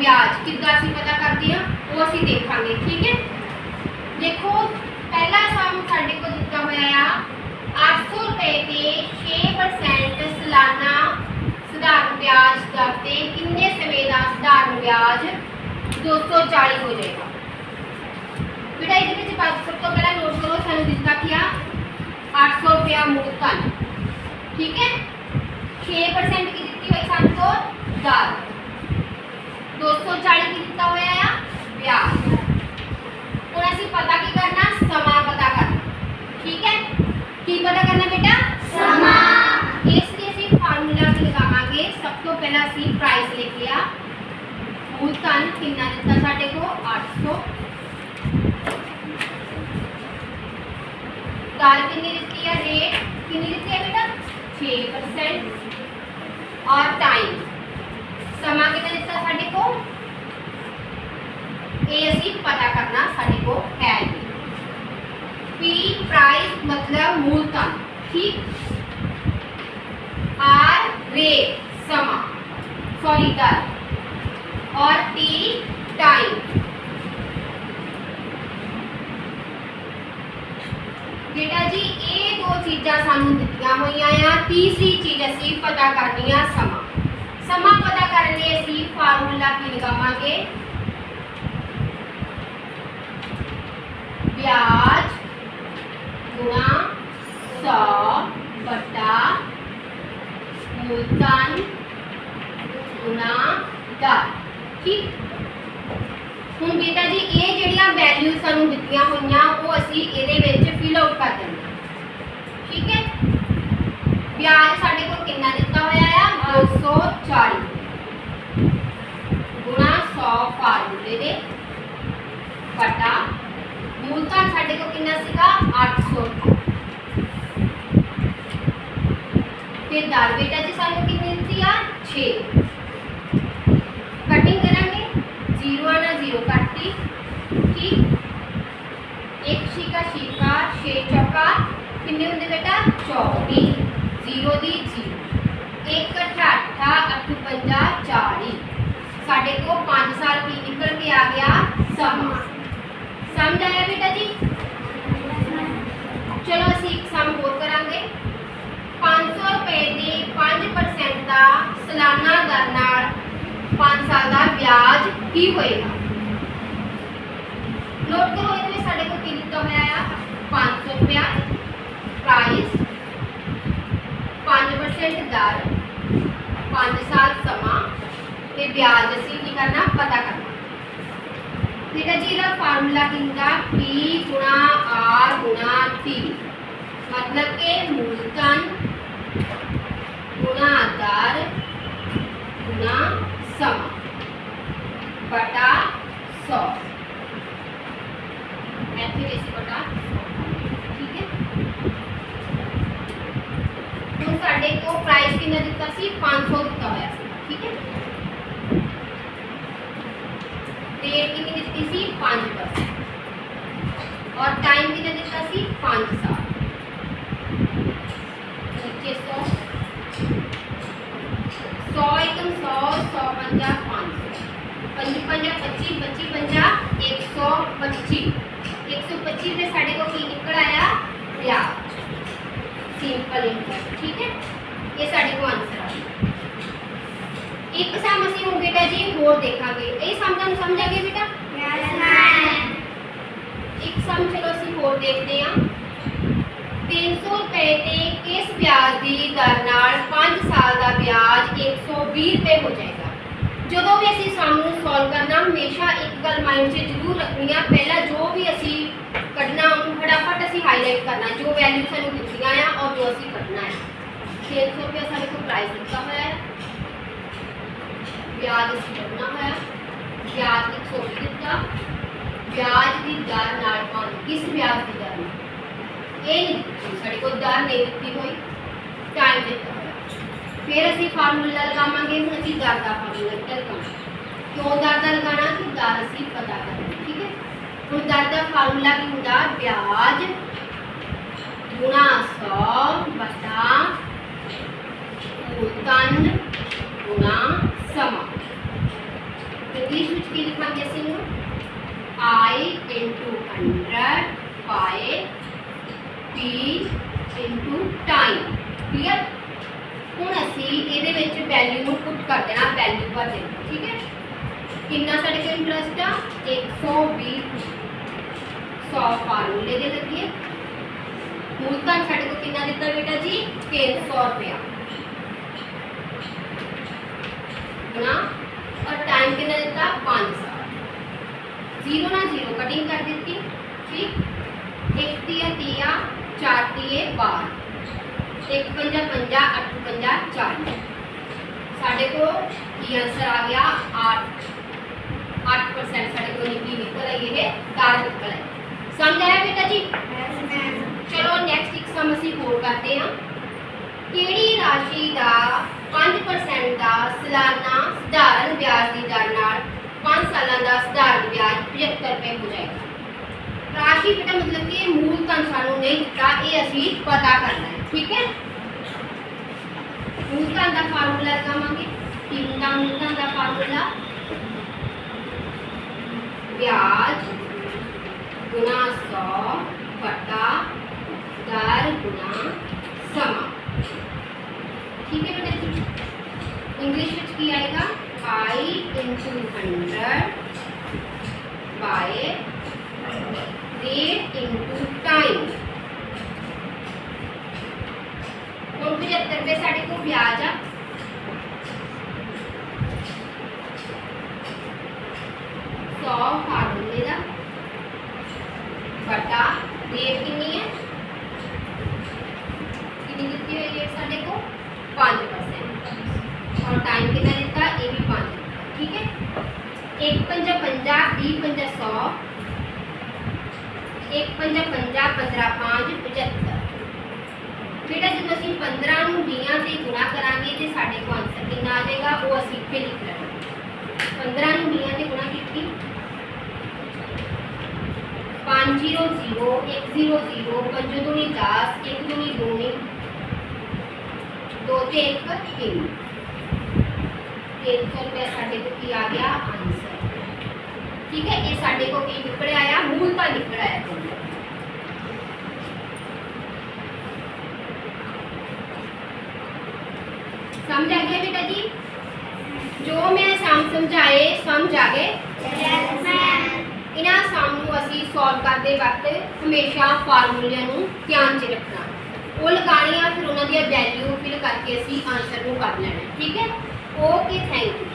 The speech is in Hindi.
ਵਿਆਜ ਕਿੱਦਾਂ ਅਸੀਂ ਪਤਾ ਕਰਦੇ ਹਾਂ ਉਹ ਅਸੀਂ ਦੇਖਾਂਗੇ ਠੀਕ ਹੈ ਦੇਖੋ ਪਹਿਲਾ ਸਮ ਸਾਡੇ ਕੋਲ ਦਿੱਤਾ ਹੋਇਆ ਆ 800 ਰੁਪਏ ਤੇ 6% ਸਾਲਾਨਾ ਸਧਾਰਨ ਵਿਆਜ ਦਰ ਤੇ ਕਿੰਨੇ ਸਮੇਂ ਦਾ ਸਧਾਰਨ ਵਿਆਜ 240 ਹੋ ਜਾਏਗਾ ਬੇਟਾ ਇਹਦੇ ਵਿੱਚ ਬਾਤ ਸਭ ਤੋਂ ਪਹਿਲਾਂ ਨੋਟ ਕਰੋ ਸਾਨੂੰ ਦਿੱਤਾ ਕੀ ਆ 800 ਰੁਪਇਆ ਮੁੱਲ ਧਨ ਠੀਕ ਹੈ 6% ਕੀ ਦਿੱਤੀ ਹੋਈ ਸਾਨੂੰ ਤੋਂ ਦਰ दो सौ चालीस कितना हो आया व्यास और ऐसे पता की करना, समा पता करना ठीक है? की पता करना बेटा? समा। इसलिए सिर्फ़ फार्मूला से लगावांगे। सब पहला सी प्राइस लिख लिया। भूतकाल कितना दिता साढ़े को 800 दाल कितनी दिती है? रेट। कितनी दिती है बेटा? 6% और टाइम ਸਮਾਂ ਕਿੰਨਾ ਦਿੱਤਾ ਸਾਡੇ ਕੋਲ ਇਹ ਅਸੀਂ ਪਤਾ ਕਰਨਾ ਸਾਡੇ ਕੋਲ ਹੈ ਪੀ ਪ੍ਰਾਈਸ ਮਤਲਬ ਮੂਲ ਧਨ ਠੀਕ ਆਰ ਰੇਟ ਸਮਾਂ ਸੌਰੀ ਦਰ ਔਰ ਟੀ ਟਾਈਮ ਬੇਟਾ ਜੀ ਇਹ ਦੋ ਚੀਜ਼ਾਂ ਸਾਨੂੰ ਦਿੱਤੀਆਂ ਹੋਈਆਂ ਆ ਤੀਸਰੀ ਚੀਜ਼ ਅਸੀਂ ਪਤਾ ਕਰਨੀ ਆ ਸਮਾਂ ਸਮਾਂ ਪਤਾ ਕਰਨ ਲਈ ਅਸੀਂ ਫਾਰਮੂਲਾ ਕੀ ਲਗਾਵਾਂਗੇ ਵਿਆਜ ਗੁਣਾ 100 ਬਟਾ ਮੁਲਤਾਨ ਗੁਣਾ ਦਰ ਠੀਕ ਹੁਣ ਬੇਟਾ ਜੀ ਇਹ ਜਿਹੜੀਆਂ ਵੈਲਿਊ ਸਾਨੂੰ ਦਿੱਤੀਆਂ ਹੋਈਆਂ ਉਹ ਅਸੀਂ ਇਹਦੇ ਵਿੱਚ ਫਿਲ ਆਊਟ ਕਰ ਦਿੰਦੇ ਹਾਂ। ਠੀਕ ਹੈ ਵਿਆਜ का आठ सौ। फिर दाल बेटाची सांगू किती होती यार छे। कटिंग करेंगे। ज़ीरो आना ज़ीरो काटती। काटली की एक शिका शिका छे चौका। कितने होंगे बेटा? चौबी ज़ीरो दी ज़ीरो। एक कट्ठा अट्ठा अठ पंजा चाली साढ़े को पाँच साल की निकल के आ गया। सम समझ आया बेटा जी? ਚਲੋ ਅਸੀਂ ਇੱਕ ਸਮ ਹੋਰ ਕਰਾਂਗੇ। 500 ਰੁਪਏ ਦੀ 5% ਦਾ ਸਾਲਾਨਾ ਦਰ ਨਾਲ 5 ਸਾਲ ਦਾ ਵਿਆਜ ਕੀ ਹੋਏਗਾ। ਨੋਟ ਕਰੋ, ਇਹਦੇ ਵਿੱਚ ਸਾਡੇ ਕੋਲ ਕੀ ਦਿੱਤਾ ਹੋਇਆ ਆ? 500 ਰੁਪਇਆ। ਪ੍ਰਾਈਸ 5% ਦਰ 5 ਸਾਲ ਸਮਾਂ ਤੇ ਵਿਆਜ ਅਸੀਂ ਕੀ ਕਰਨਾ? ਪਤਾ ਕਰਨਾ। बेटा जी इधर फार्मूला किनका पी गुणा आर गुणा टी मतलब के मूलतन गुणा आधार गुणा सम बटा सौ। एथलेसी बटा ठीक है? तो साढ़े को प्राइस कितना दिता सी 500 दिता होया ठीक है? रेट की कितनी सी पाँच दस और टाइम कितना देता सी पाँच साल सौ। सौ सौ पंजा, पाँच सौ। पंजा, पच्चीस पच्चीस पंजा, एक सौ पच्चीस। एक सौ पच्चीस में साढ़े को की निकल आया? सिंपल ठीक है? ये साढ़े को ਇੱਕ ਸਮ ਅਸੀਂ ਹੁਣ ਬੇਟਾ ਜੀ ਹੋਰ ਦੇਖਾਂਗੇ ਇਹ ਸਮ ਤੁਹਾਨੂੰ ਸਮਝ ਆ ਗਿਆ ਬੇਟਾ ਇੱਕ ਸਮ ਚਲੋ ਅਸੀਂ ਹੋਰ ਦੇਖਦੇ ਹਾਂ 300 ਰੁਪਏ ਤੇ ਕਿਸ ਵਿਆਜ ਦੀ ਦਰ ਨਾਲ 5 ਸਾਲ ਦਾ ਵਿਆਜ 120 ਰੁਪਏ ਹੋ ਜਾਏਗਾ ਜਦੋਂ ਵੀ ਅਸੀਂ ਸਮ ਨੂੰ ਸੋਲਵ ਕਰਨਾ ਹਮੇਸ਼ਾ ਇੱਕ ਗੱਲ ਮਾਈਂਡ 'ਚ ਜ਼ਰੂਰ ਰੱਖਣੀ ਆ। ਪਹਿਲਾਂ ਜੋ ਵੀ ਅਸੀਂ ਕੱਢਣਾ ਉਹਨੂੰ ਫਟਾਫਟ ਅਸੀਂ ਹਾਈਲਾਈਟ ਕਰਨਾ। ਜੋ ਵੈਲਿਊ ਸਾਨੂੰ ਦਿੱਤੀਆਂ ਆ ਔਰ ਜੋ ਅਸੀਂ ਕੱਢਣਾ ਹੈ 300 ਰੁਪਏ ਸਾਡੇ ਕੋਲ ਪ੍ਰਾਈਸ ਦਿੱਤਾ ਹੋਇਆ ਵਿਆਜ ਅਸੀਂ ਕੱਢਣਾ ਹੋਇਆ ਵਿਆਜ 120 ਦਿੱਤਾ ਵਿਆਜ ਦੀ ਦਰ ਨਾਲ ਪਾਉਣ ਕਿਸ ਵਿਆਜ ਦੀ ਦਰ ਨਾਲ ਇਹ ਨਹੀਂ ਦਿੱਤੀ ਸਾਡੇ ਕੋਲ ਦਰ ਨਹੀਂ ਦਿੱਤੀ ਹੋਈ ਟਾਈਮ ਦਿੱਤਾ ਹੋਇਆ ਫਿਰ ਅਸੀਂ ਫਾਰਮੂਲਾ ਲਗਾਵਾਂਗੇ ਹੁਣ ਅਸੀਂ ਦਰ ਦਾ ਫਾਰਮੂਲਾ ਲਗਾਉਣਾ ਕਿਉਂ ਦਰ ਦਾ ਲਗਾਉਣਾ ਕਿ ਦਰ ਅਸੀਂ ਪਤਾ ਕਰਨਾ ਠੀਕ ਹੈ ਹੁਣ ਦਰ ਦਾ ਫਾਰਮੂਲਾ ਕੀ ਹੁੰਦਾ ਵਿਆਜ ਗੁਣਾ 100 ਬਟਾ ਮੁਲਤਨ ਗੁਣਾ समा इंग्लिश में की लिखना कैसे हो I into hundred by P into time clear ਹੁਣ ਅਸੀਂ ਇਹਦੇ ਵਿੱਚ ਵੈਲਿਊ ਨੂੰ ਪੁੱਟ ਕਰ ਦੇਣਾ ਵੈਲਿਊ ਭਰ ਦੇਣਾ ਠੀਕ ਹੈ ਕਿੰਨਾ ਸਾਡੇ ਕੋਲ ਇੰਟਰਸਟ ਆ 120 100 ਫਾਰਮੂਲੇ ਦੇ ਲੱਗੀਏ ਮੂਲਧਨ ਸਾਡੇ ਕੋਲ ਕਿੰਨਾ ਦਿੱਤਾ ਬੇਟਾ ਜੀ 300 ਰੁਪਇਆ गुना और टाइम कितना देता है पाँच सौ। ज़ीरो ना ज़ीरो कटिंग कर देती ठीक? एक तिया तिया चार तिए बार। एक पंजा पंजा अठ पंजा चार। साढ़े को ये आंसर आ गया आठ। आठ परसेंट साढ़े को निकली निकल आई है दाल निकल आई। समझ आया बेटा जी? चलो नेक्स्ट एक सम असं होर करते हैं। कि राशि का पाँच परसेंट का दस ब्याज पचहत्तर रुपये हो जाएगा। राशि मतलब कि मूल सानू नहीं दिता ये पता करना है, ठीक है? मूल का फार्मूला लगावे मूल का फार्मूला ब्याज गुना सौ दर गुना समा। ठीक है बेटा? इंग्लिश में आएगा I into hundred by rate into time. तो पंचहत्तरवे साढ़े को ब्याज आ। सौ बी पंजा सौ, एक पंजा पंजा, पंद्रह पाँच, पचहत्तर। बेटा जो अभी पंद्रह बीह से गुणा करा तो साढ़े को आंसर कि आ जाएगा? वो असं इतने लिख लगे पंद्रह बीह से गुणा की पाँच ज़ीरो ज़ीरो, एक ज़ीरो ज़ीरो, पंज दूनी दस, एक दूनी दूनी दो एक, तीन। तीन सौ रुपया साढ़े ਠੀਕ ਹੈ, ਇਹ ਸਾਡੇ ਕੋਲ ਕੀ ਨਿਕਲਿਆ ਆ? ਮੂਲਤਾ ਨਿਕਲਿਆ ਸਮਝ ਆ ਗਿਆ ਬੇਟਾ ਜੀ? ਜੋ ਮੈਂ ਸਮ ਸਮਝਾਏ, ਸਮਝ ਆ ਗਏ? ਇਹਨਾਂ ਸਮ ਨੂੰ ਅਸੀਂ ਸੋਲਵ ਕਰਦੇ ਵਕਤ ਹਮੇਸ਼ਾ ਫਾਰਮੂਲਿਆਂ ਨੂੰ ਧਿਆਨ 'ਚ ਰੱਖਣਾ। ਉਹ ਲਗਾਉਣੀ ਫਿਰ ਉਹਨਾਂ ਦੀਆਂ ਵੈਲਿਊ ਫਿਲ ਕਰਕੇ ਅਸੀਂ ਆਨਸਰ ਨੂੰ ਕਰ ਲੈਣਾ। ਠੀਕ ਹੈ? Okay thank you